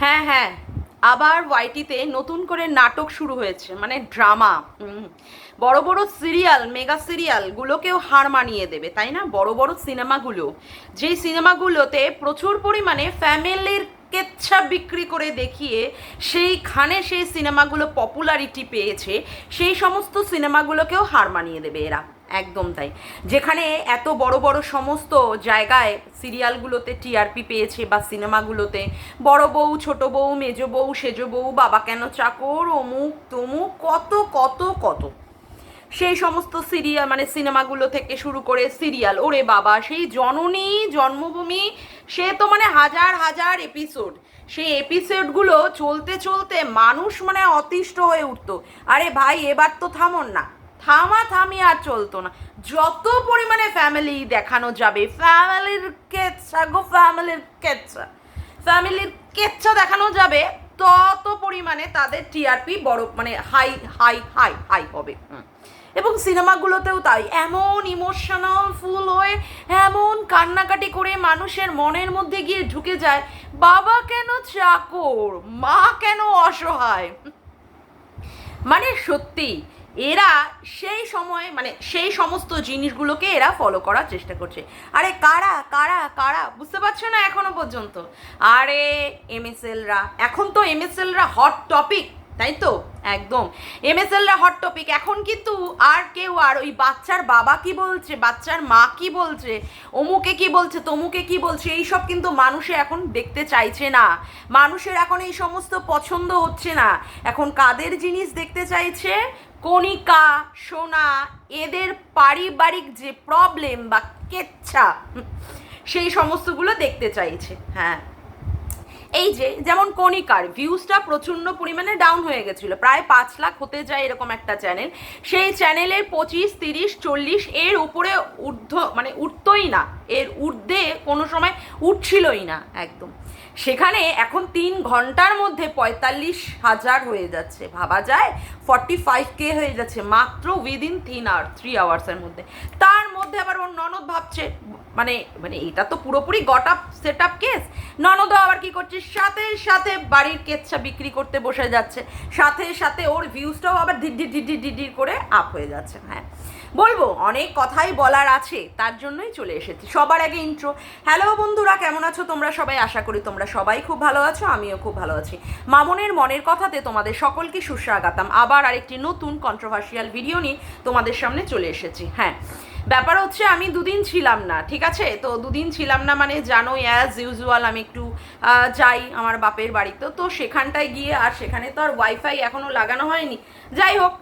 হ্যাঁ হ্যাঁ। আবার ওয়াইটিতে নতুন করে নাটক শুরু হয়েছে মানে ড্রামা বড় বড় সিরিয়াল, মেগা সিরিয়ালগুলোকেও হার মানিয়ে দেবে, তাই না? বড় বড় সিনেমাগুলো। যেই সিনেমাগুলোতে প্রচুর পরিমাণে ফ্যামিলির কেচ্ছা বিক্রি করে দেখিয়ে সেইখানে সেই সিনেমাগুলো পপুলারিটি পেয়েছে, সেই সমস্ত সিনেমাগুলোকেও হার মানিয়ে দেবে এরা। একদম তাই। যেখানে এত বড় বড় সমস্ত জায়গায় সিরিয়ালগুলোতে টিআরপি পেয়েছে বা সিনেমাগুলোতে, বড় বউ, ছোট বউ, মেজ বউ, সেজ বউ, বাবা কেন চাকর, অমুক, তমুক, কত কত কত। সেই সমস্ত সিরিয়াল মানে সিনেমাগুলো থেকে শুরু করে সিরিয়াল, ওরে বাবা, সেই জননী, জন্মভূমি, সে তো মানে হাজার হাজার এপিসোড সেই এপিসোডগুলো চলতে চলতে মানুষ মানে অতিষ্ঠ হয়ে উঠতো। আরে ভাই, এবার তো থামন না। থামা থামি আর চলতো না। যত পরিমাণে ফ্যামিলি দেখানো যাবে ফ্যামিলির কেচ্ছা গো ফ্যামিলির কেচ্ছা। ফ্যামিলির কেচ্ছা দেখানো যাবে, তত পরিমাণে তাদের টিআরপি বড় মানে হাই হাই হাই হাই হবে। এবং সিনেমাগুলোতেও তাই। এমন ইমোশনাল ফুল হয়ে, এমন কান্নাকাটি করে মানুষের মনের মধ্যে গিয়ে ঢুকে যায়, বাবা কেন চাকর, মা কেন অসহায়? মানে সত্যি এরা সেই সময় মানে সেই সমস্ত জিনিসগুলোকে এরা ফলো করার চেষ্টা করছে। আরে কারা কারা কারা? বুঝতে পারছ না এখনও পর্যন্ত? আরে এমএসএলরা, এখন তো এমএসএলরা হট টপিক তাই তো? একদম। এমএসএলরা হট টপিক এখন কিন্তু আর কেউ, আর ওই বাচ্চার বাবা কি বলছে, বাচ্চার মা কি বলছে, অমুকে কি বলছে, তমুকে কি বলছে, এইসব কিন্তু মানুষে এখন দেখতে চাইছে না। মানুষের এখন এই সমস্ত পছন্দ হচ্ছে না। এখন কাদের জিনিস দেখতে চাইছে? কণিকা, সোনা, এদের পারিবারিক যে প্রবলেম বা কেচ্ছা, সেই সমস্তগুলো দেখতে চাইছে হ্যাঁ। এই যে, যেমন কণিকার ভিউজটা প্রচণ্ড পরিমাণে ডাউন হয়ে গেছিল, প্রায় পাঁচ লাখ হতে যায় এরকম একটা চ্যানেল সেই চ্যানেলের পঁচিশ, তিরিশ, চল্লিশ এর উপরে ঊর্ধ্ব মানে উঠতই না, এর ঊর্ধ্বে কোনো সময় উঠছিলই না একদম। সেখানে এখন তিন ঘণ্টার মধ্যে পঁয়তাল্লিশ হাজার হয়ে যাচ্ছে। ভাবা যায় ফর্টি ফাইভ কে হয়ে যাচ্ছে মাত্র উইদিন তিন আওয়ার থ্রি আওয়ার্সের মধ্যে। তার মধ্যে আবার ওর ননদ ভাবছে মানে মানে এটা তো পুরোপুরি got up set up case ননদও আবার কি করছে? সাথে সাথে বাড়ির কেচ্ছা বিক্রি করতে বসে যাচ্ছে। সাথে সাথে ওর ভিউজটাও আবার ধির ধির ধির করে আপ হয়ে যাচ্ছে হ্যাঁ। বলব, অনেক কথাই বলার আছে, তার জন্যই চলে এসেছি। সবার আগে ইন্ট্রো হ্যালো বন্ধুরা, কেমন আছো তোমরা সবাই? আশা করি তোমরা সবাই খুব ভালো আছো, আমিও খুব ভালো আছি। মামনের মনের কথাতে তোমাদের সকলকে সুস্বাগতম। আবার আরেকটি নতুন কন্ট্রোভার্সিয়াল ভিডিও নিয়ে তোমাদের সামনে চলে এসেছি হ্যাঁ। ব্যাপার হচ্ছে আমি দুদিন ছিলাম না, ঠিক আছে? তো দুদিন ছিলাম না মানে জানোই অ্যাজ ইউজুয়াল আমি একটু যাই আমার বাপের বাড়িতে। তো সেখানটায় গিয়ে আর সেখানে তো আর ওয়াইফাই এখনও লাগানো হয়নি। যাই হোক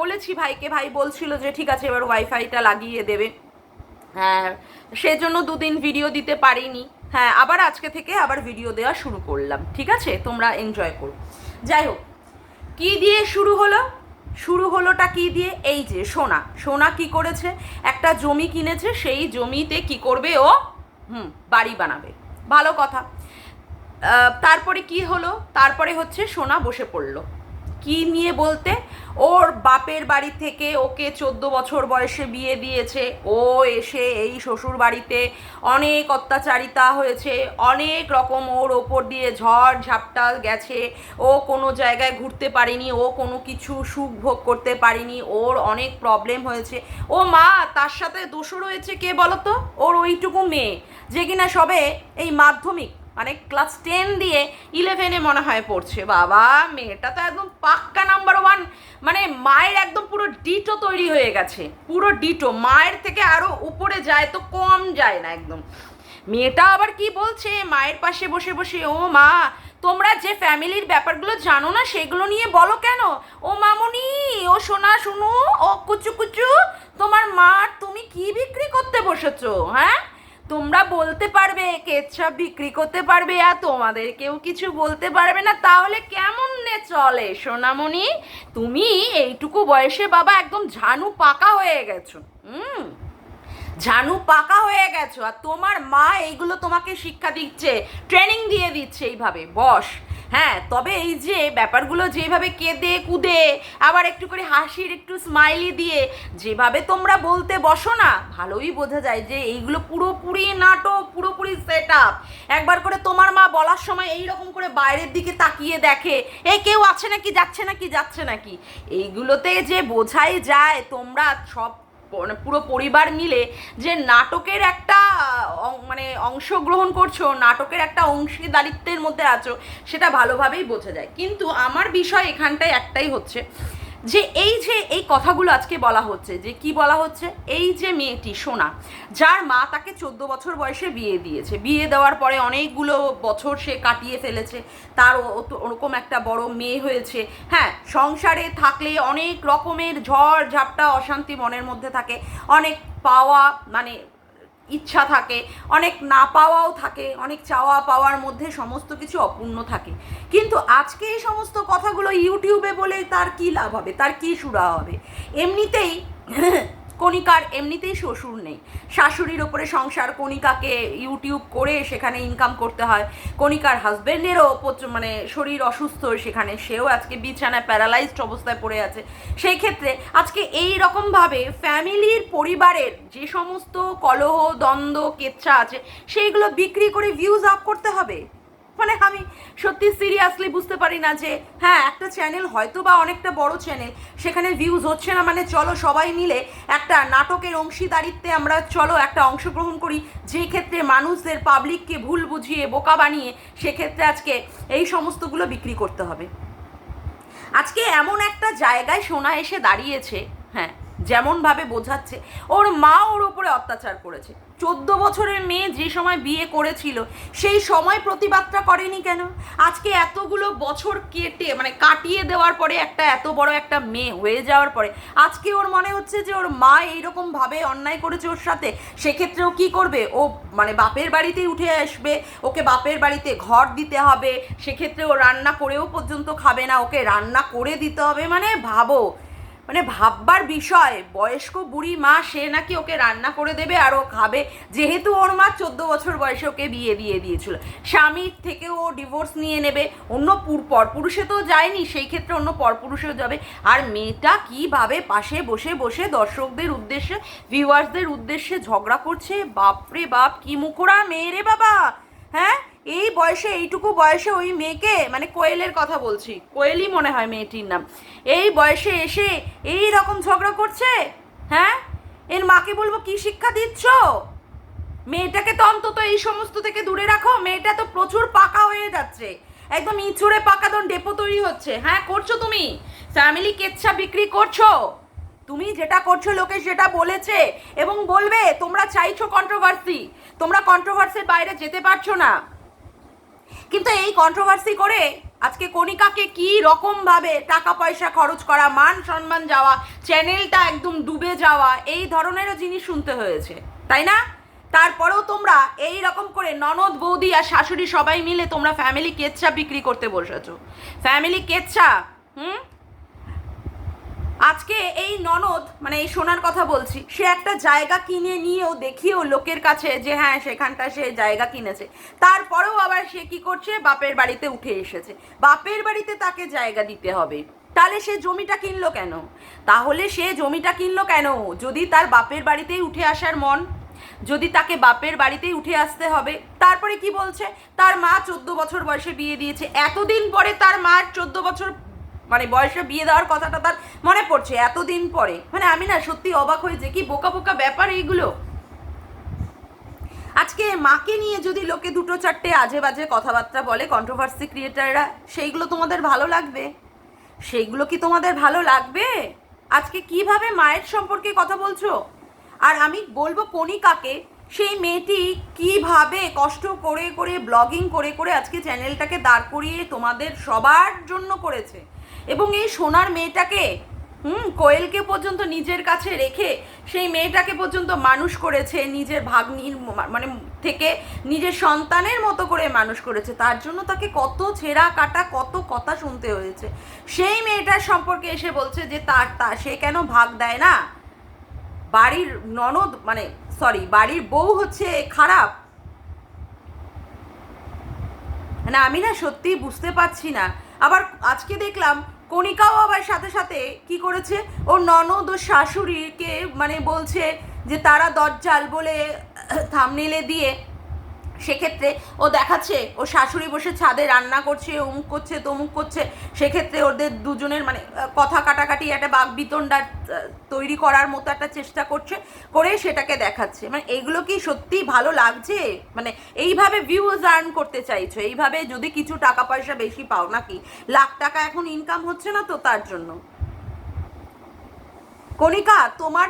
বলেছি ভাইকে, ভাই বলছিল যে ঠিক আছে, এবার ওয়াইফাইটা লাগিয়ে দেবে। হ্যাঁ সেজন্য দুদিন ভিডিও দিতে পারিনি। হ্যাঁ আবার আজকে থেকে আবার ভিডিও দেওয়া শুরু করলাম, ঠিক আছে? তোমরা এনজয় করো। যাই হোক, কী দিয়ে শুরু হলো? শুরু হলোটা কি দিয়ে? এই যে, সোনা। সোনা কি করেছে? একটা জমি কিনেছে, সেই জমিতে কি করবে ও? হুম, বাড়ি বানাবে। ভালো কথা। তারপরে কি হলো? তারপরে হচ্ছে সোনা বসে পড়ল। কি নিয়ে বলতে? ওর বাপের বাড়ি থেকে ওকে চোদ্দ বছর বয়সে বিয়ে দিয়েছে। ও এসে এই শ্বশুর বাড়িতে অনেক অত্যাচারিতা হয়েছে। অনেক রকম ওর ওপর দিয়ে ঝড় ঝাপটা গেছে। ও কোনো জায়গায় ঘুরতে পারেনি, ও কোনো কিছু সুখ ভোগ করতে পারেনি। ওর অনেক প্রবলেম হয়েছে। ও মা, তার সাথে দোষও রয়েছে কে বলতো? ওর ওইটুকু মেয়ে। যে কিনা সবে এই মাধ্যমিক মানে ক্লাস টেন দিয়ে ইলেভেনে মনে হয় পড়ছে। বাবা, মেয়েটা তো একদম পাক্কা নাম্বার ওয়ান মানে মায়ের একদম পুরো ডিটো তৈরি হয়ে গেছে। পুরো ডিটো মায়ের থেকে আরও উপরে যায় তো কম যায় না একদম। মেয়েটা আবার কি বলছে? মায়ের পাশে বসে বসে, ও মা, তোমরা যে ফ্যামিলির ব্যাপারগুলো জানো না, সেগুলো নিয়ে বলো কেন? ও মামুনি, ও সোনা শুনু ও কুচু কুচু, তোমার মা তুমি কি বিক্রি করতে বসেছো হ্যাঁ? তোমরা বলতে পারবে কেচ্ছা বিক্রি করতে পারবে আর তোমাদের কেউ কিছু বলতে পারবে না। তাহলে কেমন নে চলে সোনামণি? তুমি এইটুকু বয়সে বাবা একদম ঝানু পাকা হয়ে গেছো। হুম, ঝানু পাকা হয়ে গেছো। আর তোমার মা এইগুলো তোমাকে শিক্ষা দিচ্ছে ট্রেনিং দিয়ে দিচ্ছে এইভাবে। বস হ্যাঁ তবে এই যে ব্যাপারগুলো যেভাবে কেঁদে কুদে, আবার একটু করে হাসির, একটু স্মাইলি দিয়ে, যেভাবে তোমরা বলতে বসো না, ভালোই বোঝা যায় যে এইগুলো পুরোপুরি নাটক, পুরোপুরি সেট আপ একবার করে তোমার মা বলার সময় এই রকম করে বাইরের দিকে তাকিয়ে দেখে, এ, কেউ আছে নাকি? যাচ্ছে নাকি? যাচ্ছে নাকি? এইগুলোতে যে বোঝাই যায়, তোমরা সব মানে পুরো পরিবার মিলে যে নাটকের একটা মানে অংশগ্রহণ করছ, নাটকের একটা অংশীদারিত্বের মধ্যে আছো, সেটা ভালোভাবেই বোঝা যায়। কিন্তু আমার বিষয় এখানটায় একটাই হচ্ছে যে এই যে এই কথাগুলো আজকে বলা হচ্ছে, যে কি বলা হচ্ছে? এই যে মেয়েটি সোনা, যার মা তাকে চোদ্দ বছর বয়সে বিয়ে দিয়েছে। বিয়ে দেওয়ার পরে অনেকগুলো বছর সে কাটিয়ে ফেলেছে। তার ওরকম একটা বড় মেয়ে হয়েছে। হ্যাঁ সংসারে থাকলে অনেক রকমের ঝড় ঝাপটা অশান্তি মনের মধ্যে থাকে। অনেক পাওয়া মানে ইচ্ছা থাকে, অনেক না পাওয়াও থাকে, অনেক চাওয়া পাওয়ার মধ্যে সমস্ত কিছু অপূর্ণ থাকে। কিন্তু আজকে এই সমস্ত কথাগুলো ইউটিউবে বলে তার কি লাভ হবে? তার কি সুরা হবে? এমনিতেই কণিকার এমনিতেই শ্বশুর নেই। শাশুড়ির ওপরে সংসার কণিকাকে ইউটিউব করে সেখানে ইনকাম করতে হয়। কণিকার হাজব্যান্ডেরও মানে শরীর অসুস্থ, সেখানে সেও আজকে বিছানায় প্যারালাইজড অবস্থায় পড়ে আছে। সেই ক্ষেত্রে আজকে এই রকমভাবে ফ্যামিলির পরিবারের যে সমস্ত কলহ, দ্বন্দ্ব, কেচ্ছা আছে, সেইগুলো বিক্রি করে ভিউজ আপ করতে হবে। মানে আমি সত্যি সিরিয়াসলি বুঝতে পারি না যে হ্যাঁ একটা চ্যানেল হয়তো বা অনেকটা বড় চ্যানেল সেখানে ভিউজ হচ্ছে না মানে চলো সবাই মিলে একটা নাটকের অংশীদারিত্বে আমরা চলো একটা অংশগ্রহণ করি, যে ক্ষেত্রে মানুষদের পাবলিককে ভুল বুঝিয়ে, বোকা বানিয়ে, সেক্ষেত্রে আজকে এই সমস্তগুলো বিক্রি করতে হবে। আজকে এমন একটা জায়গায় সোনা এসে দাঁড়িয়েছে হ্যাঁ যেমনভাবে বোঝাচ্ছে, ওর মা ওর উপরে অত্যাচার করেছে। চোদ্দ বছরের মেয়ে যে সময় বিয়ে করেছিল, সেই সময় প্রতিবাদটা করেনি কেন? আজকে এতগুলো বছর কেটে মানে কাটিয়ে দেওয়ার পরে একটা এত বড় একটা মেয়ে হয়ে যাওয়ার পরে, আজকে ওর মনে হচ্ছে যে ওর মা এইরকম ভাবে অন্যায় করেছে ওর সাথে, সেক্ষেত্রেও কি করবে? ও মানে বাপের বাড়িতেই উঠে আসবে, ওকে বাপের বাড়িতে ঘর দিতে হবে, সেক্ষেত্রে ও রান্না করেও পর্যন্ত খাবে না, ওকে রান্না করে দিতে হবে মানে ভাবো। মানে ভাববার বিষয়, বয়স্ক বুড়ি মা, সে নাকি ওকে রান্না করে দেবে আর ও খাবে। যেহেতু ওর মা চোদ্দ বছর বয়সে ওকে বিয়ে দিয়ে দিয়েছিল। স্বামীর থেকে ও ডিভোর্স নিয়ে নেবে, অন্য পুর- পরপুরুষে তো যায়নি, সেই ক্ষেত্রে অন্য পরপুরুষেও যাবে। আর মেয়েটা কীভাবে পাশে বসে বসে দর্শকদের উদ্দেশ্যে ভিউয়ার্সদের উদ্দেশ্যে ঝগড়া করছে? বাপরে বাপ, কি মুখোরা মেয়ে রে বাবা! হ্যাঁ? এই বয়সে, এইটুকু বয়সে ওই মেয়েকে মানে কোয়েলের কথা বলছি, কোয়েলই মনে হয় মেয়েটির নাম। এই বয়সে এসে এই রকম ঝগড়া করছে? হ্যাঁ? এর মাকে বলব, কি শিক্ষা দিচ্ছ? মেয়েটাকে তো অন্তত এই সমস্ত থেকে দূরে রাখো, মেয়েটা তো প্রচুর পাকা হয়ে যাচ্ছে। একদম ইঁচুড়ে পাকা তো ডেপো তৈরি হচ্ছে। হ্যাঁ করছ তুমি? ফ্যামিলি কেচ্ছা বিক্রি করছ? তুমি যেটা করছ, লোকে সেটা বলেছে এবং বলবে। তোমরা চাইছো কন্ট্রোভার্সি তোমরা কন্ট্রোভার্সির বাইরে যেতে পারছ না। কিন্তু এই কন্ট্রোভার্সি করে আজকে কণিকাকে কি রকম ভাবে টাকা পয়সা খরচ করা, মান সম্মান যাওয়া চ্যানেলটা একদম ডুবে যাওয়া, এই ধরনেরও জিনিস শুনতে হয়েছে, তাই না? তারপরেও তোমরা এই রকম করে ননদ, বৌদি আর শাশুড়ি সবাই মিলে তোমরা ফ্যামিলি কেচ্ছা বিক্রি করতে বসেছো। ফ্যামিলি কেচ্ছা, হুম? আজকে এই ননদ মানে এই সোনার কথা বলছি, সে একটা জায়গা কিনে নিয়েও দেখিয়েও লোকের কাছে যে হ্যাঁ সেখানটা সে জায়গা কিনেছে। তারপরেও আবার সে কি করছে? বাপের বাড়িতে উঠে এসেছে। বাপের বাড়িতে তাকে জায়গা দিতে হবে। তাহলে সে জমিটা কিনলো কেন? তাহলে সে জমিটা কিনলো কেন? যদি তার বাপের বাড়িতেই উঠে আসার মন, যদি তাকে বাপের বাড়িতেই উঠে আসতে হবে। তারপরে কি বলছে? তার মা চোদ্দ বছর বয়সে বিয়ে দিয়েছে। এতদিন পরে তার মার চোদ্দ বছর মানে বয়সে বিয়ে দেওয়ার কথাটা তার মনে পড়ছে এতদিন পরে। মানে আমি না সত্যি অবাক হয়েছে কি বোকা বোকা ব্যাপার এইগুলো। আজকে মাকে নিয়ে যদি লোকে দুটো চারটে আজে বাজে কথাবার্তা বলে কন্ট্রোভার্সি ক্রিয়েটাররা সেইগুলো তোমাদের ভালো লাগবে? সেইগুলো কি তোমাদের ভালো লাগবে? আজকে কীভাবে মায়ের সম্পর্কে কথা বলছো? আর আমি বলব কণিকাকে সেই মেয়েটি কীভাবে কষ্ট করে করে ব্লগিং করে করে আজকে চ্যানেলটাকে দাঁড় করিয়ে তোমাদের সবার জন্য করেছে। এবং এই সোনার মেয়েটাকে, হুম, কোয়েলকে পর্যন্ত নিজের কাছে রেখে সেই মেয়েটাকে পর্যন্ত মানুষ করেছে, নিজের ভাগ্নির মানে থেকে নিজের সন্তানের মতো করে মানুষ করেছে। তার জন্য তাকে কত ছেঁড়া কাটা, কত কথা শুনতে হয়েছে। সেই মেয়েটার সম্পর্কে এসে বলছে যে তার, তা, সে কেন ভাগ দেয় না? বাড়ির ননদ মানে সরি বাড়ির বউ হচ্ছে খারাপ। মানে আমি না সত্যি বুঝতে পারছি না। আবার আজকে দেখলাম কণিকাও আবার সাথে সাথে কি করেছে? ও ননদ ও শাশুড়িকে মানে বলছে যে, তারা দরজাল বলে থামনেলে দিয়ে সেক্ষেত্রে ও দেখাচ্ছে, ও শাশুড়ি বসে ছাদে রান্না করছে, অমুক করছে, তমুক করছে। সেক্ষেত্রে ওদের দুজনের মানে কথা কাটাকাটি, একটা বাঘ বিতণ্ডা তৈরি করার মতো একটা চেষ্টা করছে, করে সেটাকে দেখাচ্ছে। মানে এইগুলো কি সত্যি ভালো লাগছে? মানে এইভাবে ভিউজ আর্ন করতে চাইছো, এইভাবে যদি কিছু টাকা পয়সা বেশি পাও নাকি? লাখ টাকা এখন ইনকাম হচ্ছে না তো তার জন্য? কণিকা, তোমার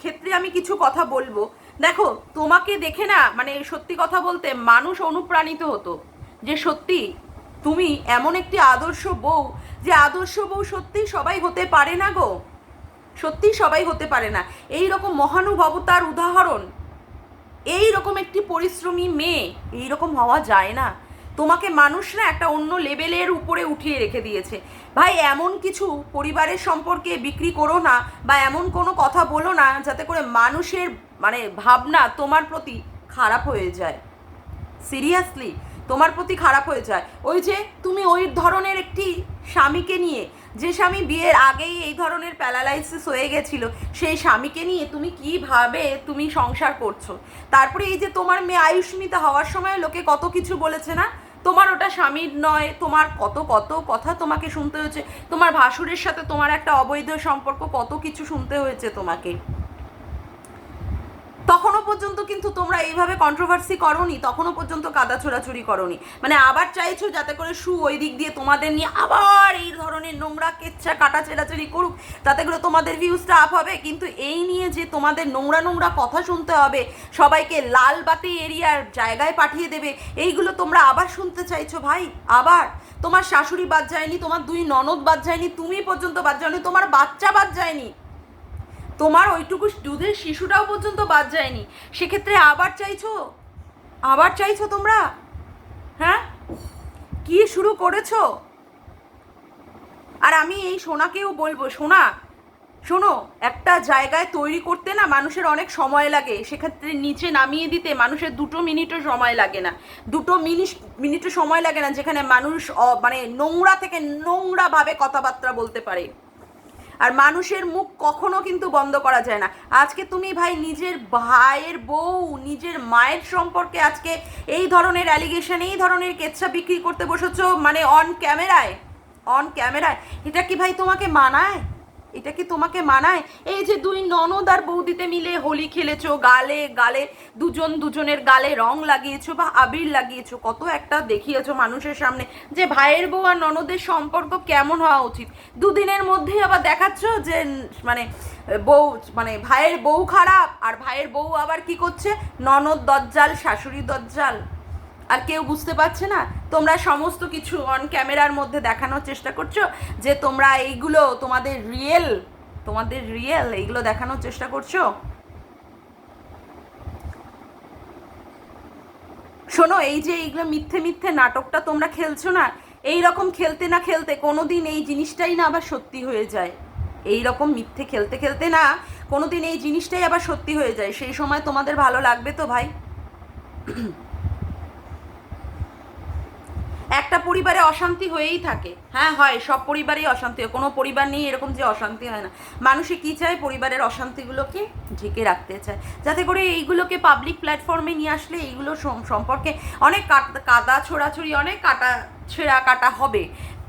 ক্ষেত্রে আমি কিছু কথা বলব। দেখো, তোমাকে দেখে না মানে সত্যি কথা বলতে মানুষ অনুপ্রাণিত হতো। যে সত্যি, তুমি এমন একটি আদর্শ বউ, যে আদর্শ বউ সত্যি সবাই হতে পারে না গো। সত্যি সবাই হতে পারে না। এই রকম মহানুভবতার উদাহরণ এই রকম একটি পরিশ্রমী মেয়ে এই রকম হওয়া যায় না। তোমাকে মানুষ না একটা অন্য লেভেলের উপরে উঠিয়ে রেখে দিয়েছে। ভাই, এমন কিছু পরিবারের সম্পর্কে বিক্রি করো না বা এমন কোনো কথা বলো না যাতে করে মানুষের মানে ভাবনা তোমার প্রতি খারাপ হয়ে যায়। সিরিয়াসলি, তোমার প্রতি খারাপ হয়ে যায়। ওই যে তুমি ওই ধরনের একটি স্বামীকে নিয়ে, যে স্বামী বিয়ের আগেই এই ধরনের প্যারালাইসিস হয়ে গেছিল, সেই স্বামীকে নিয়ে তুমি কীভাবে তুমি সংসার করছ? তারপরে এই যে তোমার মেয়ে আয়ুষ্মিতা হওয়ার সময় লোকে কত কিছু বলেছে না? তোমার ওটা স্বামীর নয়, তোমার কত কত কথা তোমাকে শুনতে হয়েছে, তোমার ভাসুরের সাথে তোমার একটা অবৈধ সম্পর্ক, কত কিছু শুনতে হয়েছে তোমাকে। তখনও পর্যন্ত কিন্তু তোমরা এইভাবে কন্ট্রোভার্সি করনি, তখনও পর্যন্ত কাদা ছোড়াছুড়ি করনি। মানে আবার চাইছো যাতে করে সু ওই দিক দিয়ে তোমাদের নিয়ে আবার এই ধরনের নোংরা কেচ্ছা কাটা ছেড়াছাড়ি করুক, তাতে করে তোমাদের ভিউজটা আপ হবে। কিন্তু এই নিয়ে যে তোমাদের নোংরা নোংরা কথা শুনতে হবে, সবাইকে লাল বাতি এরিয়ার জায়গায় পাঠিয়ে দেবে, এইগুলো তোমরা আবার শুনতে চাইছো ভাই, আবার? তোমার শাশুড়ি বাদ যায়নি, তোমার দুই ননদ বাদ যায়নি, তুমি পর্যন্ত বাদ যায়নি তোমার বাচ্চা বাদ যায়নি। তোমার ওইটুকু দুধের শিশুটাও পর্যন্ত বাদ যায়নি। সেক্ষেত্রে আবার চাইছো? আবার চাইছো তোমরা? হ্যাঁ? কি শুরু করেছ? আর আমি এই সোনাকেও বলব, সোনা, শোনো, একটা জায়গায় তৈরি করতে না মানুষের অনেক সময় লাগে। সেক্ষেত্রে নিচে নামিয়ে দিতে মানুষের দুটো মিনিটও সময় লাগে না। দুটো মিনিট মিনিটও সময় লাগে না যেখানে মানুষ মানে নোংরা থেকে নোংরাভাবে কথাবার্তা বলতে পারে। আর মানুষের মুখ কখনো কিন্তু বন্ধ করা যায় না। আজকে তুমি ভাই নিজের ভাইয়ের বউ, নিজের মায়ের সম্পর্কে আজকে এই ধরনের অ্যালিগেশন এই ধরনের কেচ্ছা বিক্রি করতে বসেছ মানে অন ক্যামেরায় অন ক্যামেরায় এটা কি ভাই তোমাকে মানায়? এটা কি তোমাকে মানায়? এই যে দুই ননদ আর বৌদিতে মিলে হোলি খেলেছো, গালে গালে দুজন দুজনের গালে রং লাগিয়েছো বা আবির লাগিয়েছো, কত একটা দেখিয়েছো মানুষের সামনে যে ভাইয়ের বউ আর ননদের সম্পর্ক কেমন হওয়া উচিত? দুদিনের মধ্যেই আবার দেখাচ্ছ যে মানে বউ মানে ভাইয়ের বউ খারাপ আর ভাইয়ের বউ আবার কি করছে? ননদ দজ্জাল, শাশুড়ি দজ্জাল। আর কেউ বুঝতে পারছে না, তোমরা সমস্ত কিছু অন ক্যামেরার মধ্যে দেখানোর চেষ্টা করছ, যে তোমরা এইগুলো তোমাদের রিয়েল তোমাদের রিয়েল এইগুলো দেখানোর চেষ্টা করছ? শোনো, এই যে এইগুলো মিথ্যে মিথ্যে নাটকটা তোমরা খেলছো না এই রকম খেলতে না খেলতে কোনোদিন এই জিনিসটাই না আবার সত্যি হয়ে যায়। এই রকম মিথ্যে খেলতে খেলতে না কোনোদিন এই জিনিসটাই আবার সত্যি হয়ে যায়। সেই সময় তোমাদের ভালো লাগবে তো ভাই? একটা পরিবারে অশান্তি হয়েই থাকে। হ্যাঁ হয়, সব পরিবারেই অশান্তি হয়, কোনো পরিবার নেই এরকম যে অশান্তি হয় না। মানুষে কি চায়? পরিবারের অশান্তিগুলোকে ঢেকে রাখতে চায়। যাতে করে এইগুলোকে পাবলিক প্ল্যাটফর্মে নিয়ে আসলে এইগুলো সম্পর্কে অনেক কাদা ছোড়াছড়ি, অনেক কাটা ছেঁড়া কাটা হবে।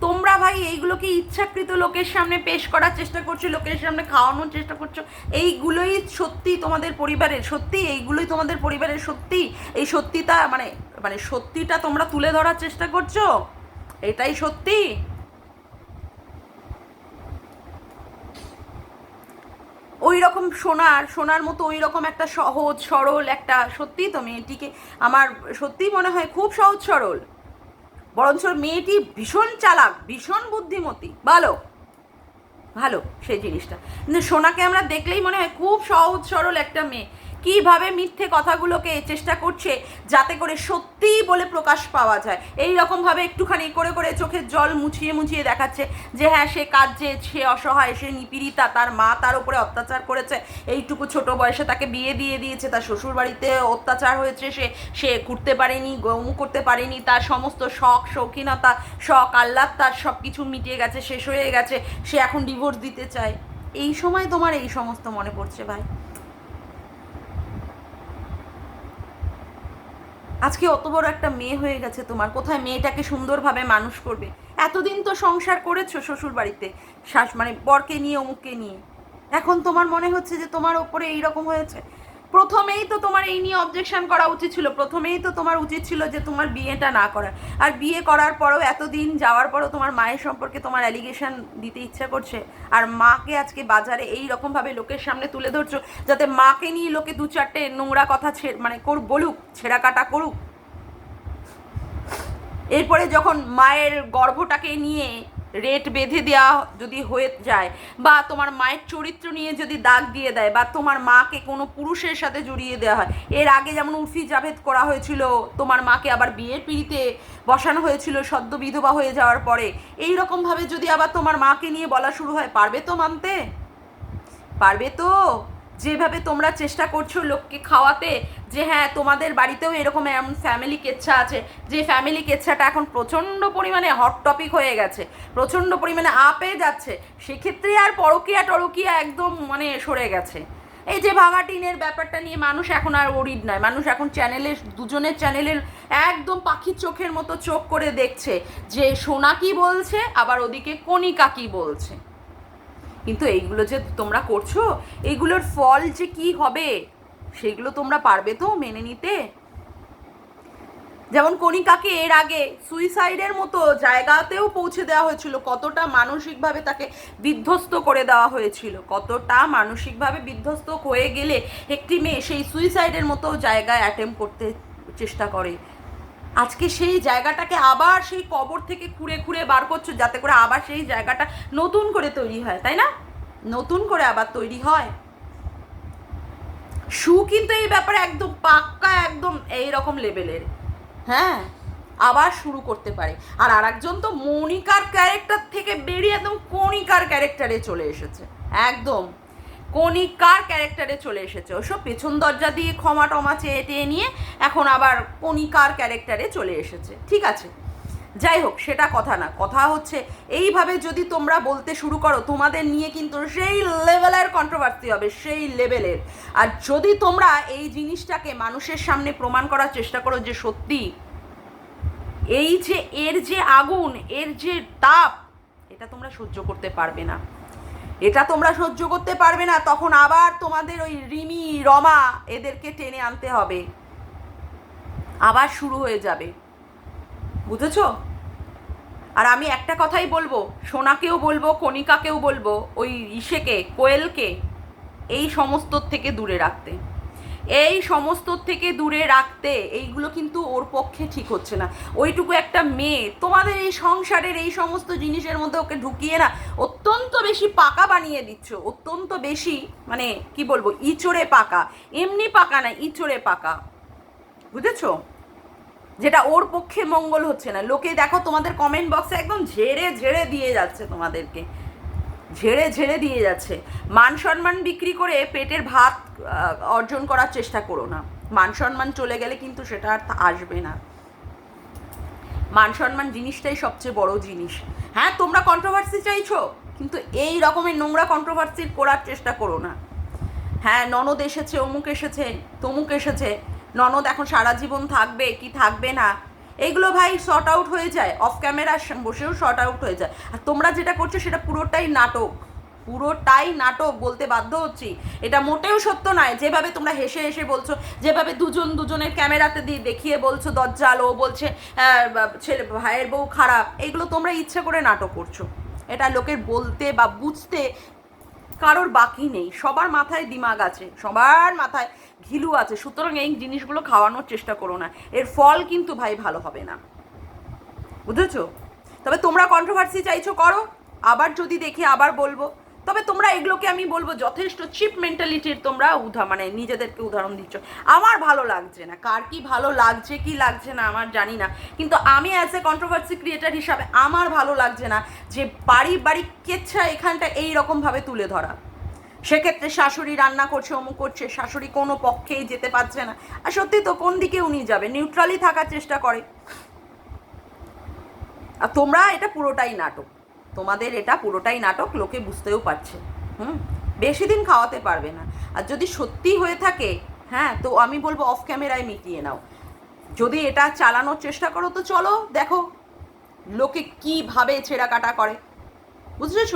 তোমরা ভাই এইগুলোকে ইচ্ছাকৃত লোকের সামনে পেশ করার চেষ্টা করছ, লোকের সামনে খাওয়ানোর চেষ্টা করছ, এইগুলোই সত্যি তোমাদের পরিবারের সত্যি এইগুলোই তোমাদের পরিবারের সত্যি এই সত্যিটা মানে মানে সত্যিটা তোমরা তুলে ধরার চেষ্টা করছ? এটাই সত্যি? ওই রকম সোনার সোনার মতো ওই রকম একটা সহজ, সরল একটা সত্যি তো মেয়েটিকে আমার সত্যিই মনে হয় খুব সহজ, সরল। বরঞ্চ মেয়েটি ভীষণ চালাক, ভীষণ বুদ্ধিমতী। ভালো। ভালো সেই জিনিসটা। সোনাকে আমরা দেখলেই মনে হয় খুব সহজ, সরল একটা মেয়ে। কীভাবে মিথ্যে কথাগুলোকে চেষ্টা করছে যাতে করে সত্যিই বলে প্রকাশ পাওয়া যায়। এই রকমভাবে একটুখানি করে করে চোখের জল মুছিয়ে মুছিয়ে দেখাচ্ছে যে হ্যাঁ সে কাজে সে অসহায়, সে নিপীড়িতা, তার মা তার উপরে অত্যাচার করেছে। এইটুকু ছোট বয়সে তাকে বিয়ে দিয়ে দিয়েছে, তার শ্বশুর বাড়িতে অত্যাচার হয়েছে, সে সে ঘুরতে পারেনি, গমু করতে পারেনি, তার সমস্ত শখ, শৌখিনতা, শখ, আহ্লাদ তার সব কিছু মিটিয়ে গেছে, শেষ হয়ে গেছে, সে এখন ডিভোর্স দিতে চায়। এই সময় তোমার এই সমস্ত মনে পড়ছে ভাই? আজকে অত বড় একটা মেয়ে হয়ে গেছে তোমার। কোথায় মেয়েটাকে সুন্দরভাবে মানুষ করবে? এতদিন তো সংসার করেছ শ্বশুর বাড়িতে শাস মানে বরকে নিয়ে, অমুককে নিয়ে। এখন তোমার মনে হচ্ছে যে তোমার ওপরে এইরকম হয়েছে? প্রথমেই তো তোমার এই নিয়ে অবজেকশন করা উচিত ছিল। প্রথমেই তো তোমার উচিত ছিল যে তোমার বিয়েটা না করার আর বিয়ে করার পরেও এতদিন যাওয়ার পরও তোমার মায়ের সম্পর্কে তোমার অ্যালিগেশন দিতে ইচ্ছা করছে। আর মাকে আজকে বাজারে এই রকমভাবে লোকের সামনে তুলে ধরছো, যাতে মাকে নিয়ে লোকে দু চারটে নোংরা কথা মানে কর বলুক ছেঁড়া কাটা করুক। এরপরে যখন মায়ের গর্ভটাকে নিয়ে রেট বেঁধে দেওয়া যদি হয়ে যায়, বা তোমার মায়ের চরিত্র নিয়ে যদি দাগ দিয়ে দেয়, বা তোমার মাকে কোনো পুরুষের সাথে জড়িয়ে দেওয়া হয়, এর আগে যেমন উর্ফি জাভেদ করা হয়েছিল, তোমার মাকে আবার বিয়ের পিড়িতে বসানো হয়েছিল, সদ্য বিধবা হয়ে যাওয়ার পরে, এই রকমভাবে যদি আবার তোমার মাকে নিয়ে বলা শুরু হয়, পারবে তো মানতে? পারবে তো? যেভাবে তোমরা চেষ্টা করছ লোককে খাওয়াতে যে হ্যাঁ তোমাদের বাড়িতেও এরকম এমন ফ্যামিলি কেচ্ছা আছে, যে ফ্যামিলি কেচ্ছাটা এখন প্রচণ্ড পরিমাণে হট টপিক হয়ে গেছে, প্রচণ্ড পরিমাণে আপে যাচ্ছে, সেক্ষেত্রে আর পরকিয়া টরকিয়া একদম মানে সরে গেছে। এই যে ভাঙা টিনের ব্যাপারটা নিয়ে মানুষ এখন আর ওরিড নয়, মানুষ এখন চ্যানেলের দুজনের চ্যানেলের একদম পাখির চোখের মতো চোখ করে দেখছে, যে সোনা কি বলছে, আবার ওদিকে কণিকা কি বলছে। কিন্তু এইগুলো যে তোমরা করছ, এইগুলোর ফল যে কি হবে? সেগুলো তোমরা পারবে তো মেনে নিতে? যেমন কণিকাকে এর আগে সুইসাইডের মতো জায়গাতেও পৌঁছে দেওয়া হয়েছিল, কতটা মানসিকভাবে তাকে বিধ্বস্ত করে দেওয়া হয়েছিল, কতটা মানসিকভাবে বিধ্বস্ত হয়ে গেলে একটি মেয়ে সেই সুইসাইডের মতো জায়গায় অ্যাটেম্প করতে চেষ্টা করে। আজকে সেই জায়গাটাকে আবার সেই কবর থেকে খুঁড়ে খুঁড়ে বার করছ, যাতে করে আবার সেই জায়গাটা নতুন করে তৈরি হয়, তাই না? নতুন করে আবার তৈরি হয়। শু কিন্তু এই ব্যাপারে একদম পাক্কা, একদম এই রকম লেভেলের হ্যাঁ আবার শুরু করতে পারে। আর আরেকজন তো মনিকার ক্যারেক্টার থেকে বেরিয়ে একদম কণিকার ক্যারেক্টারে চলে এসেছে। একদম। কণিকার ক্যারেক্টারে চলে এসেছে। ওসব পেছন দরজা দিয়ে ক্ষমা টমা চেয়ে টেয়ে নিয়ে এখন আবার কণিকার ক্যারেক্টারে চলে এসেছে। ঠিক আছে? যাই হোক, সেটা কথা না। কথা হচ্ছে, এইভাবে যদি তোমরা বলতে শুরু করো, তোমাদের নিয়ে কিন্তু সেই লেভেলের কন্ট্রোভার্সি হবে, সেই লেভেলের। আর যদি তোমরা এই জিনিসটাকে মানুষের সামনে প্রমাণ করার চেষ্টা করো যে সত্যি, এই যে, এর যে আগুন, এর যে তাপ, এটা তোমরা সহ্য করতে পারবে না। এটা তোমরা সহ্য করতে পারবে না, তখন আবার তোমাদের ওই রিমি, রমা এদেরকে টেনে আনতে হবে। আবার শুরু হয়ে যাবে। বুঝেছ? আর আমি একটা কথাই বলব, সোনাকেও বলব, কণিকাকেও বলব, ওই ইসেকে, কোয়েলকে, এই সমস্ত থেকে দূরে রাখতে। এই সমস্ত থেকে দূরে রাখতে, এইগুলো কিন্তু ওর পক্ষে ঠিক হচ্ছে না। ওইটুকু একটা মেয়ে, তোমাদের এই সংসারের এই সমস্ত জিনিসের মধ্যে ওকে ঢুকিয়ে না, অত্যন্ত বেশি পাকা বানিয়ে দিচ্ছ। অত্যন্ত বেশি মানে কি বলব, ইচড়ে পাকা। এমনি পাকা না, ইচড়ে পাকা। বুঝেছ? যেটা ওর পক্ষে মঙ্গল হচ্ছে না। লোকে দেখো তোমাদের কমেন্ট বক্সে একদম ঝেড়ে ঝেড়ে দিয়ে যাচ্ছে তোমাদেরকে। ঝেড়ে ঝেড়ে দিয়ে যাচ্ছে। মান সম্মান বিক্রি করে পেটের ভাত অর্জন করার চেষ্টা করো না। মান সম্মান চলে গেলে কিন্তু সেটা আর আসবে না। মান সম্মান জিনিসটাই সবচেয়ে বড় জিনিস। হ্যাঁ তোমরা কন্ট্রোভার্সি চাইছো, কিন্তু এই রকমের নোংরা কন্ট্রোভার্সি করার চেষ্টা করো না। হ্যাঁ ননদ এসেছে, অমুক এসেছে, তমুক এসেছে। ননদ এখন সারা জীবন থাকবে, কি থাকবে না? এইগুলো ভাই শর্ট আউট হয়ে যায় অফ ক্যামেরা বসেও শর্ট আউট হয়ে যায়। আর তোমরা যেটা করছ সেটা পুরোটাই নাটক। পুরোটাই নাটক বলতে বাধ্য হচ্ছি। এটা মোটেও সত্য নয়। যেভাবে তোমরা হেসে হেসে বলছো, যেভাবে দুজন দুজনের ক্যামেরাতে দিয়ে দেখিয়ে বলছো দজ্জাল ও বলছে বা- ছেলে, ভাইয়ের বউ খারাপ। এইগুলো তোমরা ইচ্ছে করে নাটক করছ। এটা লোকের বলতে বা বুঝতে কারোর বাকি নেই। সবার মাথায় দিমাগ আছে। সবার মাথায় ঘিলু আছে, সুতরাং এই জিনিসগুলো খাওয়ানোর চেষ্টা করো না। এর ফল কিন্তু ভাই ভালো হবে না। বুঝেছ? তবে তোমরা কন্ট্রোভার্সি চাইছো, করো। আবার যদি দেখি, আবার বলব। তবে তোমরা এগুলোকে আমি বলব, যথেষ্ট চিপ মেন্টালিটির তোমরা উধা মানে নিজেদেরকে উদাহরণ দিচ্ছ। আমার ভালো লাগছে না। কার কি ভালো লাগছে, কি লাগছে না, আমার জানি না। কিন্তু আমি অ্যাজ এ কন্ট্রোভার্সি ক্রিয়েটার হিসাবে আমার ভালো লাগছে না যে বাড়ি বাড়ি কেচ্ছা এখানটা এই রকমভাবে তুলে ধরা। সেক্ষেত্রে শাশুড়ি রান্না করছে, অমুক করছে, শাশুড়ি কোনো পক্ষেই যেতে পারছে না। আর সত্যি তো কোন দিকে উনি যাবে? নিউট্রালি থাকার চেষ্টা করে। আর তোমরা এটা পুরোটাই নাটক। তোমাদের এটা পুরোটাই নাটক লোকে বুঝতেও পারছে। হুম? বেশি দিন খাওয়াতে পারবে না। আর যদি সত্যি হয়ে থাকে হ্যাঁ তো আমি বলব অফ ক্যামেরায় মিটিয়ে নাও। যদি এটা চালানোর চেষ্টা করো, তো চলো দেখো, লোকে কীভাবে ছেঁড়া কাটা করে। বুঝেছ?